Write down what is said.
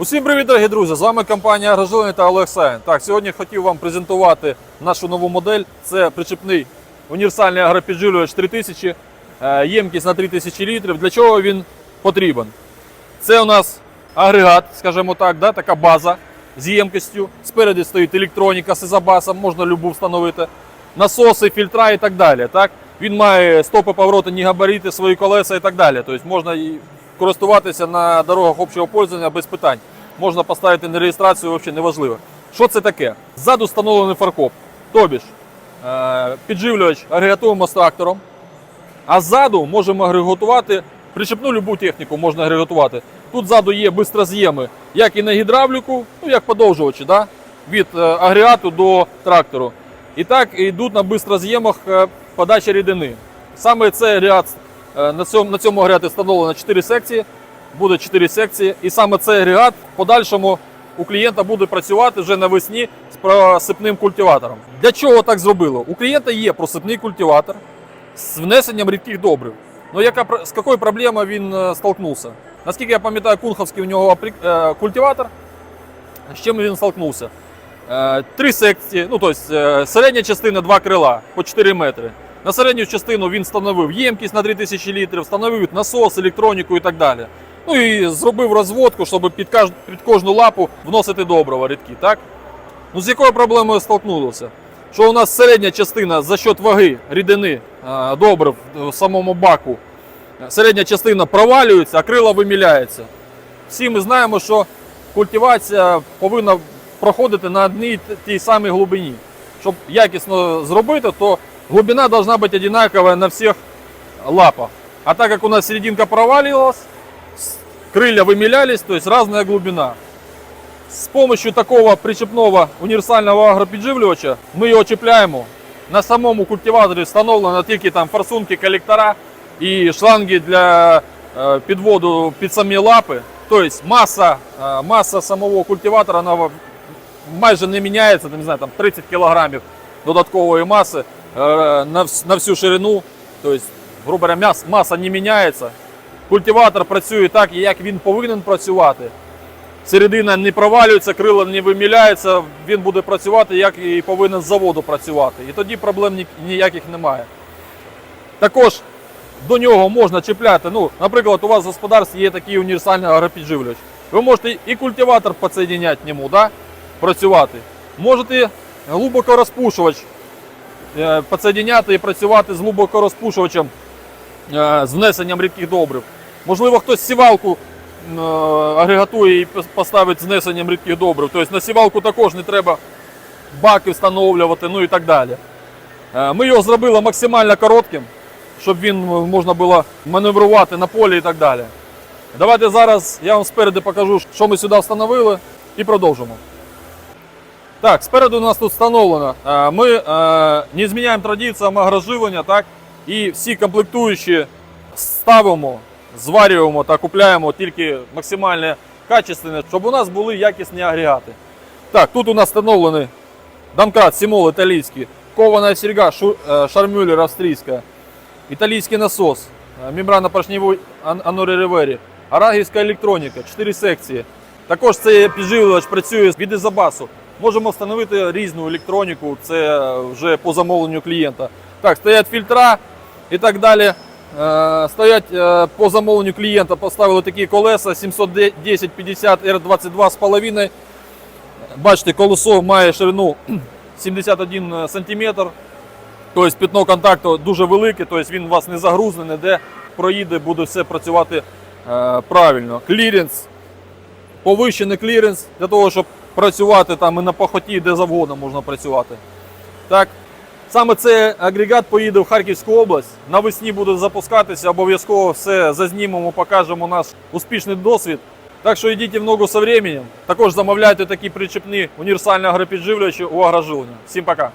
Усім привіт, дорогі друзі! З вами компанія Агрожилення та Олег Саєн. Так, сьогодні хотів вам презентувати нашу нову модель. Це причепний універсальний агропідживлювач 3000, е, ємкість на 3000 літрів. Для чого він потрібен? Це у нас агрегат, скажімо так, да, така база з ємкістю. Спереді стоїть електроніка з ізобасом, можна любу встановити, насоси, фільтра і так далі. Так? Він має стопи повороти, ні габарити, свої колеса і так далі. Тобто можна користуватися на дорогах общого пользування без питань. Можна поставити на реєстрацію, взагалі неважливо. Що це таке? Ззаду встановлений фаркоп, тобі ж е, підживлювач агрегатуємо з трактором, а ззаду можемо агрегатувати причепну любу техніку можна агрегатувати. Тут ззаду є бистроз'єми, як і на гідравліку, ну як подовжувачі, да? від е, агрегату до трактору. І так йдуть на бистроз'ємах е, подача рідини. Саме цей агрегат, е, на цьому, на цьому агрегаті встановлено 4 секції, буде 4 секції. І саме цей агрегат в подальшому у клієнта буде працювати вже навесні з просипним культиватором. Для чого так зробило? У клієнта є просипний культиватор з внесенням рідких добрив. Ну, яка, з якою проблемою він е, столкнувся? Наскільки я пам'ятаю, Кунховський у нього е, культиватор. З чим він столкнувся? Е, Три секції, ну тобто е, середня частина два крила по 4 метри. На середню частину він встановив ємкість на 3000 літрів, встановив насос, електроніку і так далі. Ну і зробив розводку, щоб під, каж- під кожну лапу вносити добрива рідкі. Так? Ну, з якою проблемою столкнулися? Що у нас середня частина за счет ваги рідини добрив в самому баку, середня частина провалюється, а крила виміляється. Всі ми знаємо, що культивація повинна проходити на одній тій самій глибині. Щоб якісно зробити, то глибина должна бути одинакова на всіх лапах. А так як у нас серединка провалилась, крылья вымелялись, то есть разная глубина. С помощью такого причепного універсального агропідживлювача ми його чіпляємо. На самому культиваторі встановлено тільки там форсунки, колектора і шланги для е, підводу під самі лапи. Тобто маса, е, маса самого культиватора вона майже не міняється, не знаю, там 30 кг додаткової маси на, всю ширину. Тобто, грубо говоря, маса не міняється. Культиватор працює так, як він повинен працювати. Середина не провалюється, крила не виміляється, він буде працювати, як і повинен з заводу працювати. І тоді проблем ніяких немає. Також до нього можна чіпляти. Ну, наприклад, у вас в господарстві є такий універсальний агропідживлювач. Ви можете і культиватор підсоединяти ньому, да? працювати. Можете глибокорозпушувач е, підсоединяти і працювати з глибокорозпушувачем е, з внесенням рідких добрив. Можливо, хтось сівалку е, агрегатує і поставить з внесенням рідких добрив. Тобто на сівалку також не треба баки встановлювати, ну і так далі. Е, Ми його зробили максимально коротким, щоб він е, можна було маневрувати на полі і так далі. Давайте зараз я вам спереду покажу, що ми сюди встановили, і продовжимо. Так, спереду у нас тут встановлено. е, Ми е, не зміняємо традиціям агроживлення, так? І всі комплектуючі ставимо, зварюємо та купляємо тільки максимально качественне, щоб у нас були якісні агрегати. Так, тут у нас встановлений домкрат Сімол італійський, кована серьга е, австрійська, італійський насос, мембрана поршневої ан- Анори Ревері, арагівська електроніка, 4 секції. Також цей підживлювач працює від ізобасу. Можемо встановити різну електроніку, це вже по замовленню клієнта. Так, стоять фільтра і так далі. Е, Стоять е, по замовленню клієнта, поставили такі колеса 710 50 R22 з половиною. Бачите, колесо має ширину 71 см. Тобто пітно контакту дуже велике, тобто він у вас не загрузне, де проїде, буде все працювати е, правильно. Кліренс, повищений кліренс для того, щоб працювати там і на пахоті, де завгодно можна працювати. Так. Саме цей агрегат поїде в Харківську область. Навесні буде запускатися, обов'язково все зазнімемо, покажемо наш успішний досвід. Так що йдіть в ногу со временем. Також замовляйте такі причепні універсальні агропідживлювачі у агроживлення. Всім пока!